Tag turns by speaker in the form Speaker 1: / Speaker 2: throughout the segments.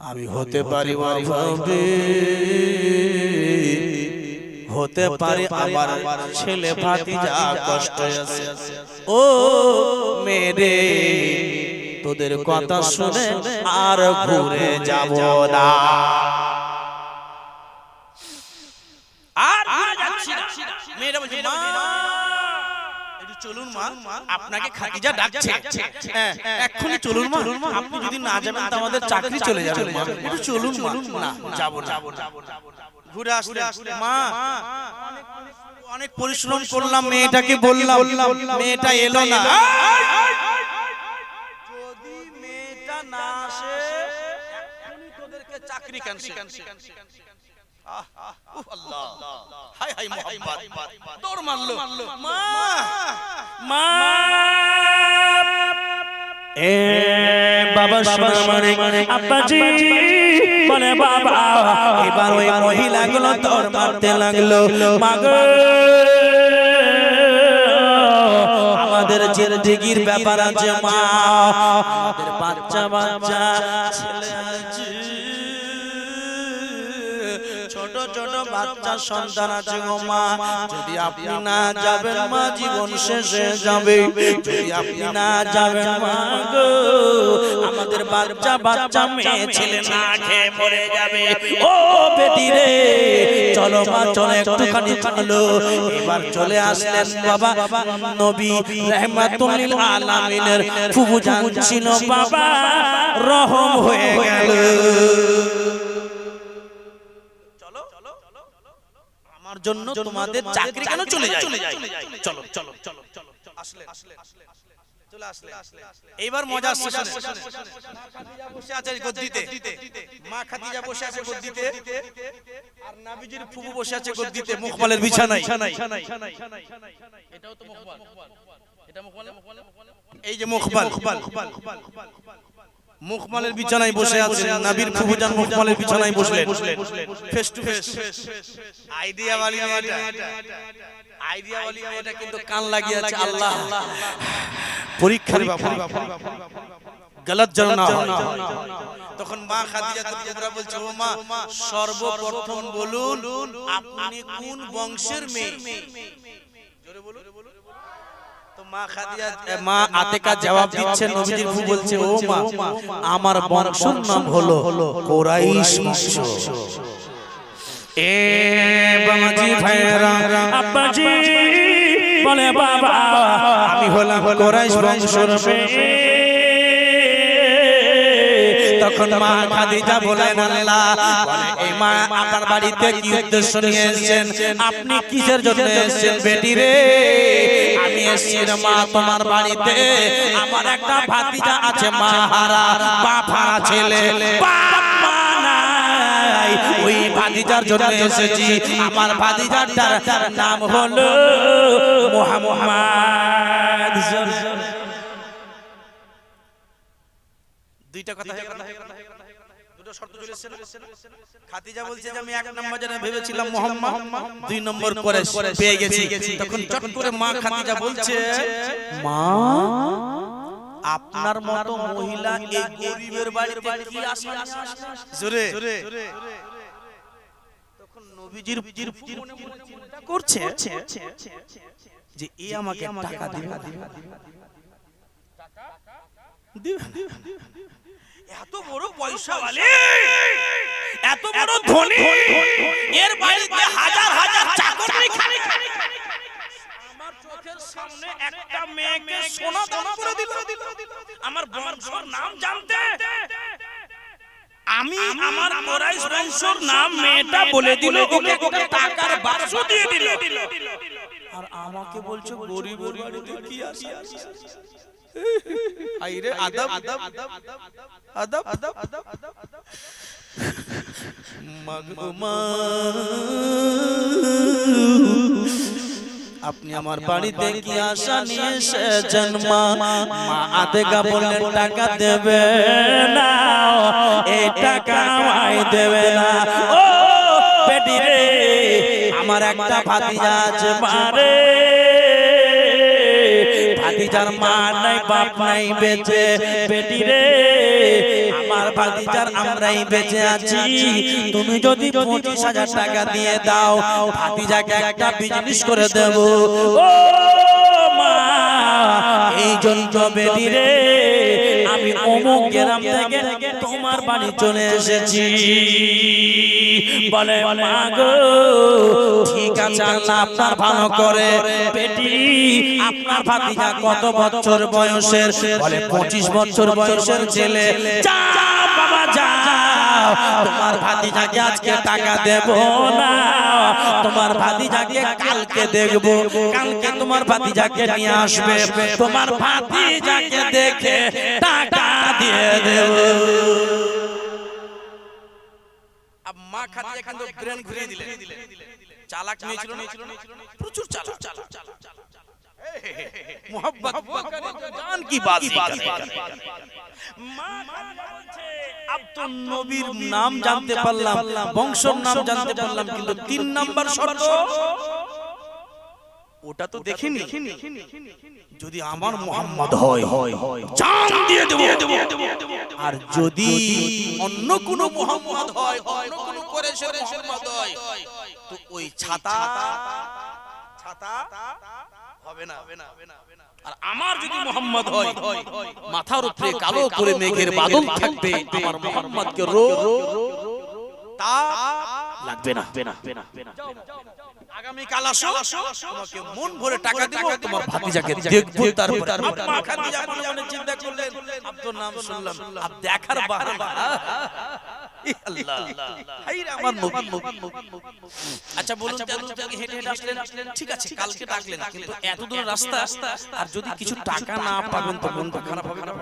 Speaker 1: আমি হতে পারি অভাবে হতে পারে আমার ছেলে ভাতিজা কষ্ট আছে। ও মেরে তোদের কথা শুনে আর ঘুরে যাব না। আর যাচ্ছি না। মেয়েরা বলছে, "মা, একটু চলুন আপনাকে খাদিজা ডাকছে। হ্যাঁ এক্ষুনি চলুন মা আপনি যদি না যাবেন তো আমাদের চাকরি চলে যাবে একটু চলুন মা না। যাব না ঘুরে আসলে মা। অনেক পরিশ্রম করলাম মেয়েটাকে বললাম মেয়েটা এলো না। যদি মেয়েটা না আসে তোদেরকে চাকরি ক্যান্সেল
Speaker 2: বাবা সোনামারে আব্বাজি। বলে বাবা
Speaker 1: এবার ওই মহিলাগুলো দৌড় মারতে লাগল।
Speaker 2: মাগো
Speaker 1: আমাদের জিন্দেগির ব্যাপার আছে মা। বাচ্চা বাচ্চা ছেলে ছোট বাচ্চা সন্তান আছে গো মা। যদি আপনি না যাবেন মা, জীবন যাবে। যদি আপনি না যাবেন মা গো, আমাদের বাচ্চা বাচ্চা মেয়ে ছেলে না খেয়ে মরে যাবে। ও বেটি রে, চলো মা, চলো একটুখানি চলো। এবার চলে আসলেন বাবা, নবী রহমাতুল আলামিনের ফুফু জান ছিল বাবা, রহম হয়ে গেল। জন্য তোমাদের চাকরি কেন চলে যায়। চলো চলো চলো চলো আসলে চলে। আসলে এইবার মজা বসে আছে গদ্দিতে। মা খাদিজা বসে আছে গদ্দিতে। আর নাবিজির ফুফু বসে আছে গদ্দিতে। মুখমালের বিছানায়। এটাও তো মুখমাল। এটা মুখমাল। এই যে মুখমাল। মুখমালের বিছানায় বসে আছে নাবির ফুফুজান মুখমালের বিছানায় বসে ফেস টু ফেস আইডিয়া বালি এটা আইডিয়া বালি এটা কিন্তু কান লাগিয়ে আছে আল্লাহ পরীক্ষার ব্যাপার গলত যেন না তখন মা খাদিজাতুল কুবরা বলছে ও মা সর্বপ্রথম বলুন আপনি কোন বংশের মেয়ে? জোরে বলুন। মা খাদিজা মা আতেকা জবাব দিচ্ছেন নবীজির ফুফু বলছে ও মা আমার বংশের নাম হলো কোরাইশ বংশ
Speaker 2: এ বাবাজি ভাইরা আব্বাজি বলে বাবা
Speaker 1: আমি হলাম কোরাইশ বংশের মেয়ে। তখন মা খাদিজা বলেন আল্লাহ এই মা আপনার বাড়িতে কি উদ্দেশ্য নিয়ে এসেছেন? আপনি কিসের জন্য এসেছেন বেটি রে? আমি এসেছি মা, তোমার বাড়িতে। আমার একটা ভাতিজা আছে, মা হারা বাপ হারা ছেলে। বাপ ওই ভাতিজার জন্য এসেছি। আমার ভাতিজার নাম হলো মোহাম্মদ দুইটা কথা হয়ে গেল। দুটো শর্ত? খাদিজা বলছে যে আমি এক নম্বর যেটা ভেবেছিলাম মোহাম্মদ। দুই নম্বর করে পেয়ে গেছি। তখন চট করে মা খাদিজা বলছে মা আপনার মতো মহিলা এই গরিবের বাড়িতে কি আসে জোরে। তখন নবীজির করছে যে এ আমাকে টাকা দিবে। দিবে। এত বড় পয়সাওয়ালি এত বড় ধনী এর বাড়িতে হাজার হাজার চাকরি খালি আমার চোখের সামনে একটা মেয়েকে সোনা দান করে দিল আমার বংশর নাম জানতে আমি আমার কোরাইশ বংশর নাম মেয়েটা বলে দিল ওকে ওকে টাকার বাক্স দিয়ে দিল আর আমাকে বলছো গরিবের বাড়িতে কি আছে আইরে আদব আদব আদব আদব আদব মাগমা আপনি আমার বাড়িতে কি আশা নিয়ে এসেছেন মা মা আদেগা বললেন টাকা দেবে না এই টাকা আমায় দেবে না ও বেটি রে আমার একটা ভাতিজা আছে মারে ভাতিজার মা নাই, বাপ নাই, বেঁচে। বেটি রে আমার ভাতিজার আমরাই বেঁচে আছি। তুমি যদি পঁচিশ হাজার টাকা দিয়ে দাও, ভাতিজাকে একটা বিজনেস করে দেব। ও এই জন্য বেবি রে আমি অমুক থেকে তোমার বাড়ি চলে এসেছি। বলে, মা গো ঠিক আছে আপনার ভালো করে। বেটি, আপনার ভাতিজা কত বছর বয়সের? বলে পঁচিশ বছর বয়সের ছেলে। যা, বাবা যাও তোমার ভাতিজাকে আজকে টাকা দেব না। তোমার ভাতিজাকে কালকে দেখব। কালকে তোমার ভাতিজাকে নিয়ে আসবে। তোমার ভাতিজাকে দেখে টাকা দিয়ে দেব।
Speaker 2: মা খাদিজা কিন্তু ব্রেন ঘুরিয়ে দিলেন। চালাক মেয়ে ছিল না প্রচুর চালাক চালাক মোহাম্মদ জান কি বাজি
Speaker 1: আব্দুল নবীর নাম জানতে পারলাম। বংশের নাম জানতে পারলাম কিন্তু তিন নাম্বার শর্ত
Speaker 2: ওটা তো দেখিনি। যদি আমার মোহাম্মদ
Speaker 1: হয় হয়
Speaker 2: জান দিয়ে দেব। আর যদি অন্য কোন মোহাম্মদ হয় অন্য কোন কোরেশের মোহাম্মদ হয় তো ওই ছাতা ছাতা হবে না। আর আমার যদি মোহাম্মদ হয় মাথার উপরে কালো করে মেঘের বাদল থাকবে আমার মোহাম্মদকে রো তা
Speaker 1: লাগবে না।
Speaker 2: আগামী কাল আসো তোমাকে মন ভরে টাকা দেব তোমার ভাতিজাকে দেখব তারপরে আম্মা খাদিজা মনে মনে চিন্তা করলেন আব্দুর নাম শুনলাম। আব দেখার বাহানা। ইহ আল্লাহ। হাইরে আমার নবী। আচ্ছা বলুন তো এত দূর হেঁটে হেঁটে আসলেন। ঠিক আছে কালকে ডাকলেন কিন্তু এত দূর রাস্তা আর যদি কিছু টাকা না পাবেন তো মন তো খারাপ হবে না।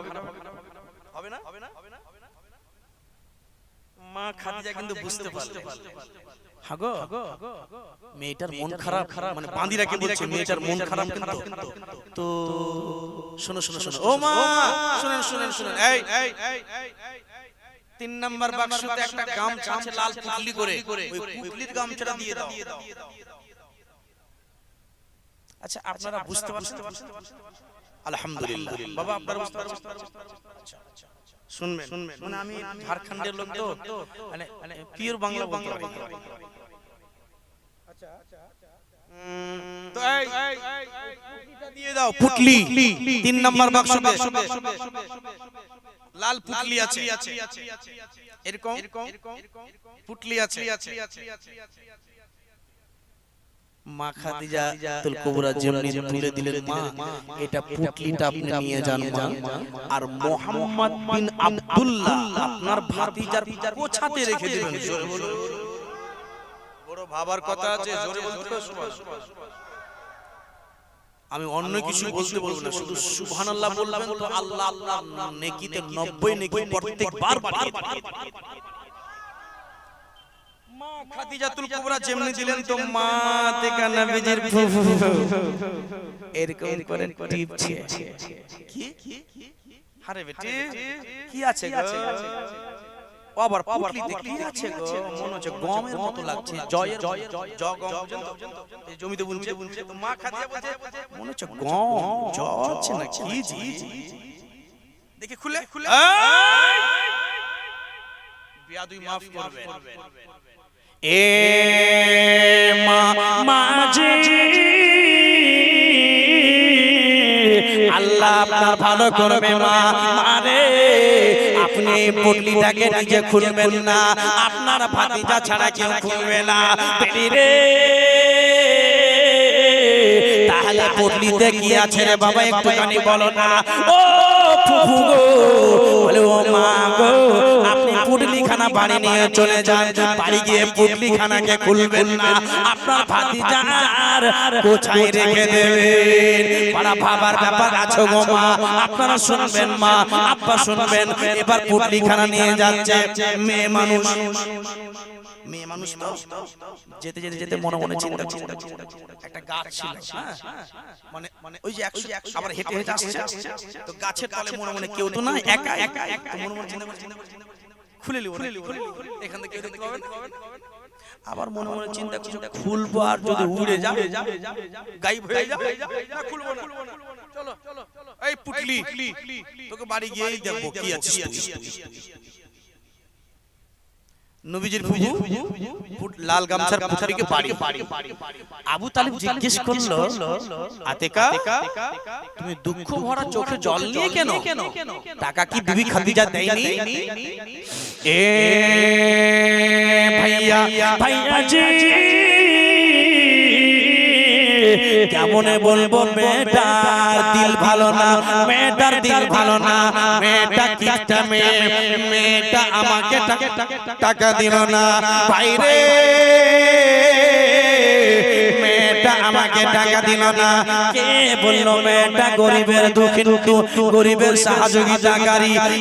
Speaker 2: হবে না? মা খাদিজা কিন্তু বুঝতে পারলেন হাগো মেয়েটার মন খারাপ খারাপ মানে বান্দিরাকে বলছে মেয়েটার মন খারাপ কিন্তু। তো শোনো শোনো শোনো ও মা শুনেন শুনেন শুনেন। এই তিন নাম্বার বাক্সতে একটা গামছা আছে লাল পুটলি করে ওই পুটলির গামছাটা দিয়ে দাও। আচ্ছা আপনারা বুঝতে পারছেন? আলহামদুলিল্লাহ। বাবা আপনারা বুঝতে পারছেন? আচ্ছা, আচ্ছা, আচ্ছা। শুনবেন। শুনবেন। মানে আমি ঝাড়খণ্ডের লোক তো। মানে মানে পিওর বাংলা বাংলা বাংলা উম, তো এই দিয়ে দাও পুটলি। তিন নাম্বার বাক্সতে লাল পুটলি আছে। এরকম? পুটলি আছে। মা খাদিজা তুল কুবরা যেমনি তুলে দিলেন মা এটা পুটলিটা আপনি নিয়ে যান মা। আর মোহাম্মদ বিন আব্দুল্লাহ আপনার ভাতিজার কোছাতে রেখে দিবেন বড় ভাবার কথা আছে জোরে বলতে আমি অন্য কিছু বলতে বলব না শুধু সুবহানাল্লাহ তো আল্লাহ আল্লাহ নেকিতে 90 নেকি প্রত্যেকবার বাড়িয়ে খাদিজাতুল কুবরা যেমনি দিলেন তো মা থেকে নবীজির এরকম করে টিপছে কি আরে বেটি কি আছে গো আবার পুটলিতে কি আছে গো মনে হচ্ছে গমের মতো লাগছে জয়ের জ গম এই জমিতে বুনছে তো মা খাদিজা বলছে মনে হচ্ছে গম জ হচ্ছে না কি জি দেখি খুলে খুলে বিয়াদুই মাফ করবে
Speaker 1: এ মাঝি আল্লাহ আপনার ভালো করবে মা। আরে, আপনি পুটলিটাকে নিজে খুলবেন না। আপনার ভাতিজা ছাড়া কেউ খুলবে না। রে, তাহলে পুটলিতে কি আছে বাবা, একটুখানি বলো না। ও ফুফু গো, বলে ও মা গো, আপনি পুটলি খানা বাড়ি নিয়ে চলে যান বাড়ি গিয়ে পুটলি খানাকে খুলবেন না। আপনার ভাতিজার কোথায় রেখে দেবেন? পাড়া ভাবার ব্যাপার আছে গো মা। আপনারা শুনবেন মা আব্বা শুনবেন। এবার পুটলি খানা নিয়ে যাচ্ছে মেয়ে মানুষ।
Speaker 2: মেয়ে মানুষ তো? যেতে যেতে যেতে মনে মনে চিন্তা চিন্তা একটা গাছ ছিল হ্যাঁ? মানে মানে ওই যে একশো আবার হেঁটে হেঁটে আসছে। তো গাছের তলে মনে মনে কেউ তো না একা একা তো মনে মনে চিন্তা চিন্তা খুলে নিব এখান থেকে আবার মনে মনে চিন্তা করছে খুলবো আর যদি উড়ে যাবে হয়ে যাবে। না খুলবো না। চলো এই পুটলি তোকে বাড়ি গিয়েই দেখব কি আছিস তুই?
Speaker 1: নবীজির ফুট- লাল গামছার পুছারিকে বাড়ি। আবু তালিব জিজ্ঞেস করল আতেকা তুমি দুঃখ ভরা চোখে জল নিয়ে কেন? টাকা কি বিবি খাদিজা দেয়নি?
Speaker 2: এ ভাইয়া ভাইয়া জি কেমনে বলব মেয়েটার দিল ভালো না, মেয়েটার দিল ভালো না, মেয়েটা কিটা মেয়ে মেয়েটা আমাকে টাকা- দিল না। বাইরে আমাকে টাকা দিল না। গরিবের দুঃখী গরিবের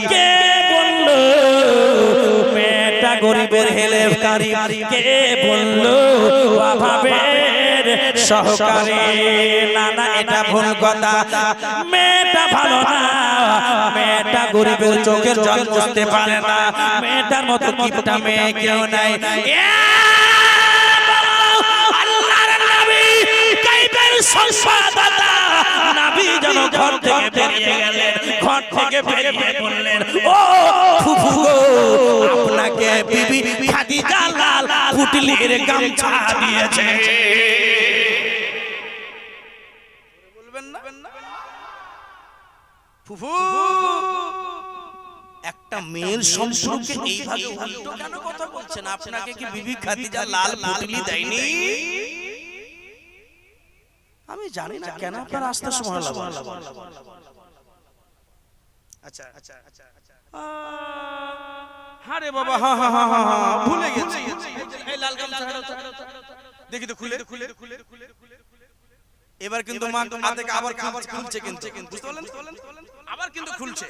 Speaker 2: কে বলল মেয়েটা গরিবের সহকারী। না না, এটা ভুল কথা। মেয়েটা ভালো না। মেয়েটা গরিবের চোখের জল মুছতে পারে না। মেয়েটার মতো কিপটা মেয়ে কেউ নাই। ঘর থেকে বেরিয়ে গেলেন, ঘর থেকে বেরিয়ে বললেন ও আপনাকে গামছা দিয়েছে
Speaker 1: বলবেন না ফুফু! একটা মেয়ের সম্পর্কে এইভাবে উল্টো কেন কথা বলছেন? আপনাকে কি বিবি খাদিজা লাল পুটলি দেয়নি? আমি জানি না কেন আপনার আসতে সময় লাগে আচ্ছা আচ্ছা আচ্ছা আরে বাবা হ্যাঁ হ্যাঁ হ্যাঁ হ্যাঁ হ্যাঁ, ভুলে গেছি। এই লাল গামছা দেখি তো খুলে খুলে খুলে। এবার কিন্তু মা থেকে আবার আবার খুলছে কিন্তু। বুঝতে পারলেন? আবার কিন্তু খুলছে।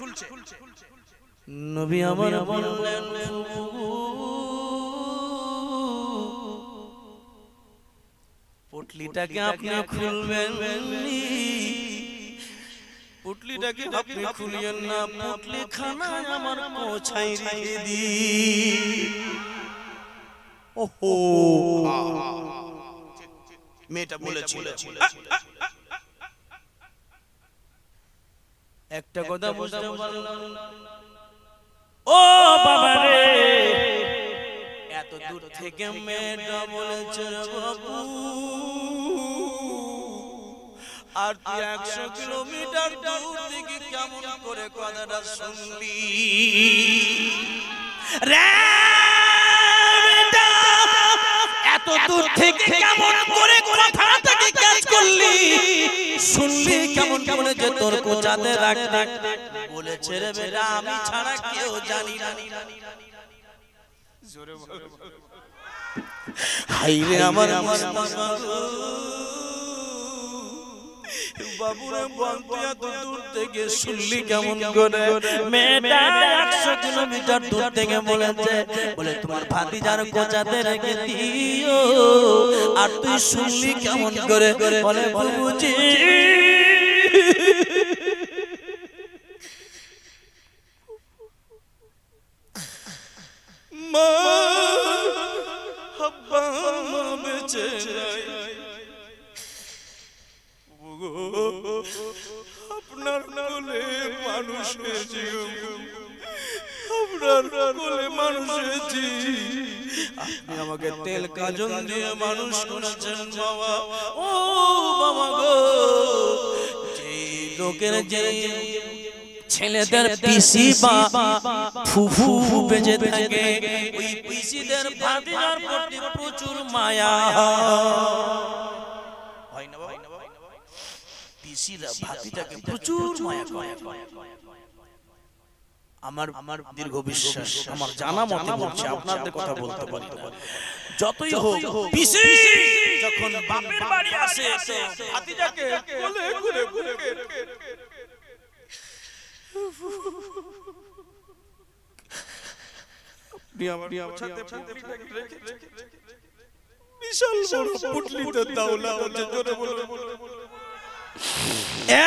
Speaker 1: নবী আমার বললেন পুটলিটাকে আপনি খুলবেন পুটলিটাকে আপনি খুলিয়েন না। পুটলি খানায় আমার পৌঁছাই রেখে দি ওহো। মেয়েটা বলেছিল। একটা কথা বুঝতে পারলাম
Speaker 2: ও বাবা রে
Speaker 1: এত দূর থেকে মেয়েটা বলেছে বাবু আর তুই একশো কিলোমিটার দূর থেকে কেমন করে কথাটা শুনলি
Speaker 2: রে এত দূর থেকে কেমন করে কথাটাকে ক্যাচ করলি? শুনলি কেমন কেমন যে তোর কোচাতে রাখ বলে
Speaker 1: বলেছে রে বেটা আমি ছাড়া কেউ জানি না। হাইরে আমার আমার। বাবুরে বলতে এত দূর থেকে শুনলি কেমন করে?
Speaker 2: মেয়েটা একশো কিলোমিটার দূর থেকে বলেছে বলে তোমার ভাতিজার কোচাতে রেখে দিও।
Speaker 1: আর তুই শুনলি কেমন করে?
Speaker 2: বলে বুঝি?
Speaker 1: মা হাব্বা মা বেঁচে আপনার কোলে মানুষ আপনার কোলে মানুষ আপনি আমাকে তেল কাজন দিয়ে মানুষ করেছেন বাবা। ও বাবা গো। লোকের যে
Speaker 2: ছেলেদের পিসি বা ফুফু বেজে থাকে, ওই পিসিদের ভাতিজার প্রতি প্রচুর মায়া।
Speaker 1: পিসিরা ভাতিটাকে প্রচুর মায়া করে। আমার আমার দীর্ঘ বিশ্বাস আমার জানা মতে বলছে আপনাদের কথা বলতে পারি যতই হোক পিসি যখন বাপের বাড়ি আসে ভাতিজাকে কোলে করে বুকে। বিশাল বড় পুটলিতে দাওলা হচ্ছে জোরে বলে
Speaker 2: এ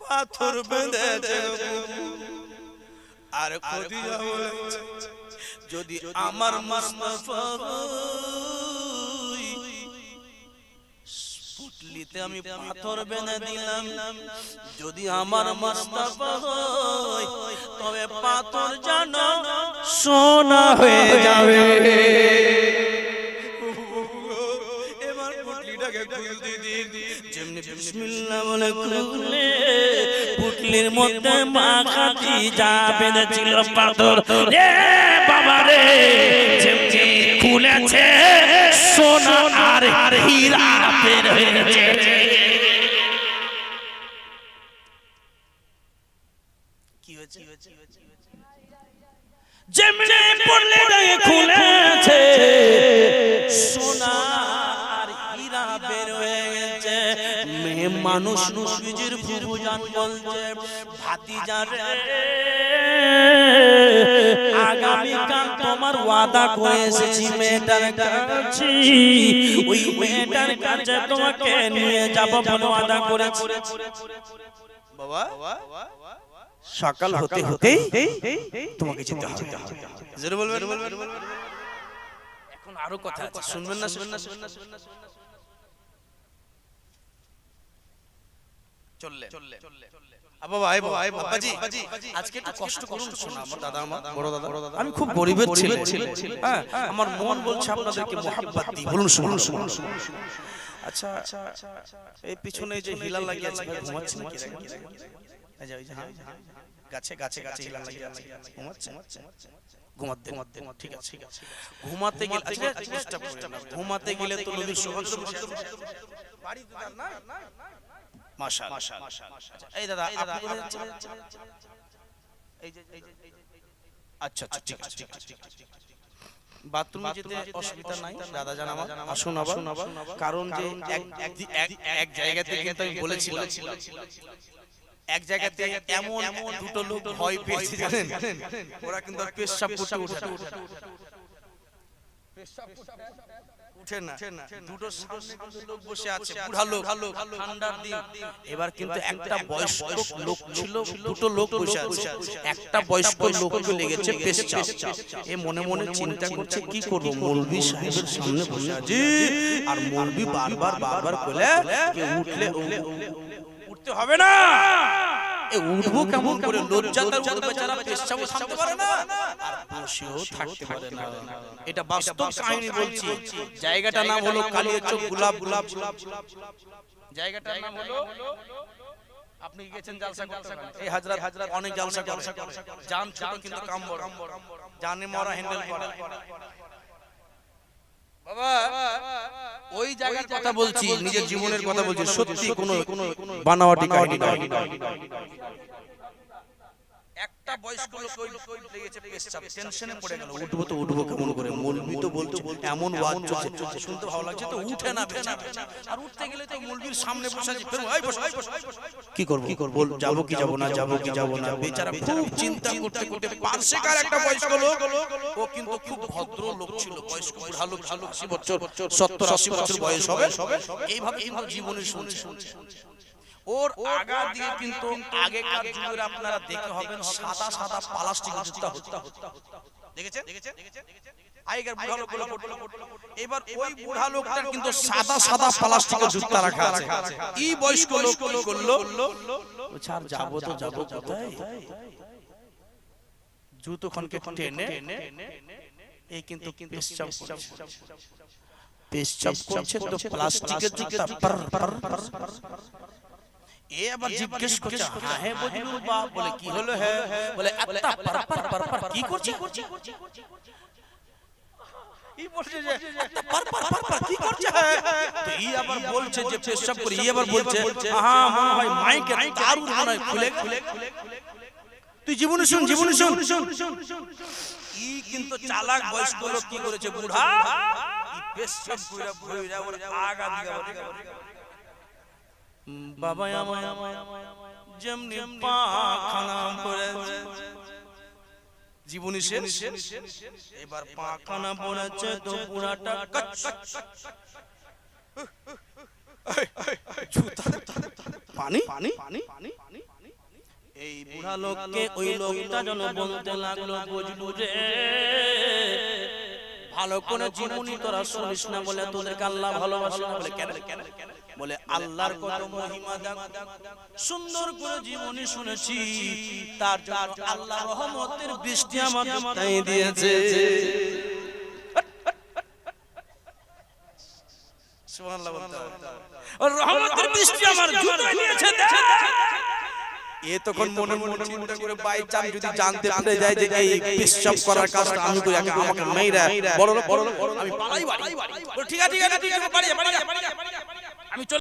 Speaker 1: পাথর বেঁধেছে আর যদি আমার মুস্তাফা পুটলিতে আমি পাথর বেঁধে দিলাম। যদি আমার মুস্তাফা হয় তবে পাথর জানো
Speaker 2: সোনা হয়ে যাবে।
Speaker 1: এবার পুটলিটাকে খুলতে দিন। যেমনি বিসমিল্লাহ বলে খুললে
Speaker 2: পুটলির মধ্যে মা খাতি যা বেঁধেছিল পাথর। রে বাবা রে যেমনি খুলেছে সোনা আর হীরা বের হয়েছে।
Speaker 1: কি হয়েছে?
Speaker 2: যেমনি পুটলিটাকে খুলেছে সোনা আর হীরা বের হয়ে গেছে মেয়ে মানুষ নবীজির ফুফুজান বলছে ভাতিজা রে আগামীকাল তোমার ওয়াদা করে এসেছি মেয়েটার কাছে। ওই মেয়েটার কাছে তোমাকে নিয়ে যাব বলে ওয়াদা করেছি।
Speaker 1: বাবা
Speaker 2: সকাল হতে হতে তোমাকে যেতে হবে।
Speaker 1: জোরে বলবেন? এখন আরও কথা আছে শুনবেন না শুনবেন না শুনবেন না শুনবেন না চললে চললে বাবা আমি খুব গরিবের ছেলে হ্যাঁ আমার মন বলছে আপনাদেরকে বলুন শুনুন শুনুন আচ্ছা এই পিছনে যে হিলাল লাগিয়ে আছে ঘুমাচ্ছে নাকি? হ্যাঁ গাছে গাছে গাছে হিলাল লাগিয়ে আছে। ঘুমাচ্ছে ঘুমাতে ঘুমাতে ঠিক আছে। ঠিক আছে। ঘুমাতে গেলে আচ্ছা ঘুমাতে গেলে তো নবীর সহজ বাড়ি না মাশাআল্লাহ এই দাদা? এই যে আচ্ছা আচ্ছা ঠিক আছে ঠিক আছে বাথরুমে যেতে অসুবিধা নাই। দাদা জান আমার আসুন আবার কারণ যে এক এক এক আমি বলেছিলাম। এক জায়গাতে এমন এমন দুটো লোক ভয় পেয়েছে জানেন? ওরা কিন্তু পেশাব করতে উঠে না। উঠে না। দুটো সামনে লোক বসে আছে। বুড়া লোক। ঠান্ডার দিন। এবার কিন্তু একটা বয়স্ক লোক ছিল। দুটো লোক বসে আছে। একটা বয়স্ক লোককে লেগেছে এ মনে মনে চিন্তা করছে কি করব? মৌলভী সাহেবের সামনে বসে আছে। আর মৌলভী বারবার বারবার বলে উঠলে উঠতে হবে না। এ উঠবো কেমন করে? লজ্জা তার উপর বেচারা পেশাব থাকতে পারে না। আর বসেও থাকতে পারে না। এটা বাস্তব কাহিনী বলছি। জায়গাটার নাম হলো কালিয়াচক গোলাপ। গোলাপ জায়গাটার নাম হলো আপনি গেছেন জালসা করতে এই হাজরাত হাজরাত অনেক জালসা করে। জান ছোট কিন্তু কাম বড় জানে মরা হ্যান্ডেল বাবা। ওই জায়গার কথা বলছি নিজের জীবনের কথা বলছি সত্যি কোনো বানাওয়াটি কাহিনী নয়। একটা বয়স্ক লোক ওই ওই লেগেছে পেশাব টেনশনে পড়ে গেল। উঠবো তো উঠবো কেমন করে? মৌলবি তো বলছে এমন ওয়াজ চলছে। শুনতে ভালো লাগছে তো উঠে না আর উঠতে গেলে তো মৌলবির সামনে বসে আছে। ফের ওই বস কি করব? কি করব? যাব কি যাব না যাব কি যাব না। বেচারা খুব চিন্তা করতে করতে পাশে কার একটা বয়স্ক লোক ও কিন্তু খুব ভদ্র লোক ছিল বয়স্ক বুড়া লোক ছিল আশি বছর সত্তর আশি বছর বয়স হবে। এইভাবে এইভাবে জীবনের শুনছে। ওর আগা দিয়ে কিন্তু আগেকার যুগের আপনারা দেখে হবেন সাদা সাদা প্লাস্টিকের জুতা হতো দেখেছেন আগেকার বুড়া পড়তো। এবার ওই বুড়া লোকটার কিন্তু সাদা সাদা প্লাস্টিকের জুতা রাখা আছে এই বয়স্ক লোক কি করল ছাড় যাব তো যাব কোথায় জুতো খানকে টেনে এই কিন্তু পেশাব। পেশাব করছে তো প্লাস্টিকের জুতা পর পর পর। এ আবার জিজ্ঞেস করছে হ্যাঁ হ্যাঁ বজলুর বাপ বলে কি হলো হ্যাঁ বলে আত্তা পর পর পর পর কি করছে এই বলছে যে একটা পার পার পার পার কি করছে হ্যাঁ? তো এই আবার বলছে যে পেশাব করে এই আবার বলছে আহা মনে হয় মাইকে দারুণ মনে হয় খুলে খুলে তুই জীবনে শুন জীবনে শুন ই কিন্তু চালাক বয়স্ক লোক কি করেছে বুড়া ই পেশাব কইরা ভইরা ওর আগা দিগা বাবা যেমনি জীবনী এবার পাখানা পড়েছে তো পুরাটা এই বুড়া লোককে ওই লোকটা যেন বলতে লাগল ভালো করে জীবনী তোরা শুনিস না বলে তোদেরকে আল্লাহ ভালোবাসে না বলে কেন কেন? বলে আল্লাহর কত মহিমা সুন্দর করে জীবনী শুনেছি তার জন্য আল্লাহ রহমতের বৃষ্টি আমাকে তাই দিয়েছে রহমতের বৃষ্টি আমার জুতায় এ তখন মনে মনে চিন্তা করে বাই যদি জানতে পেরে যায় যে এই পেশাব করার কাজটা আমি করি আমাকে মেয়েরা বড় বড় আমি পালাই বাড়ি ঠিক আছে ঠিক আছে ঠিক আছে বাড়ি বাড়ি যা, বাড়ি যা, বাড়ি যা। আমি চলে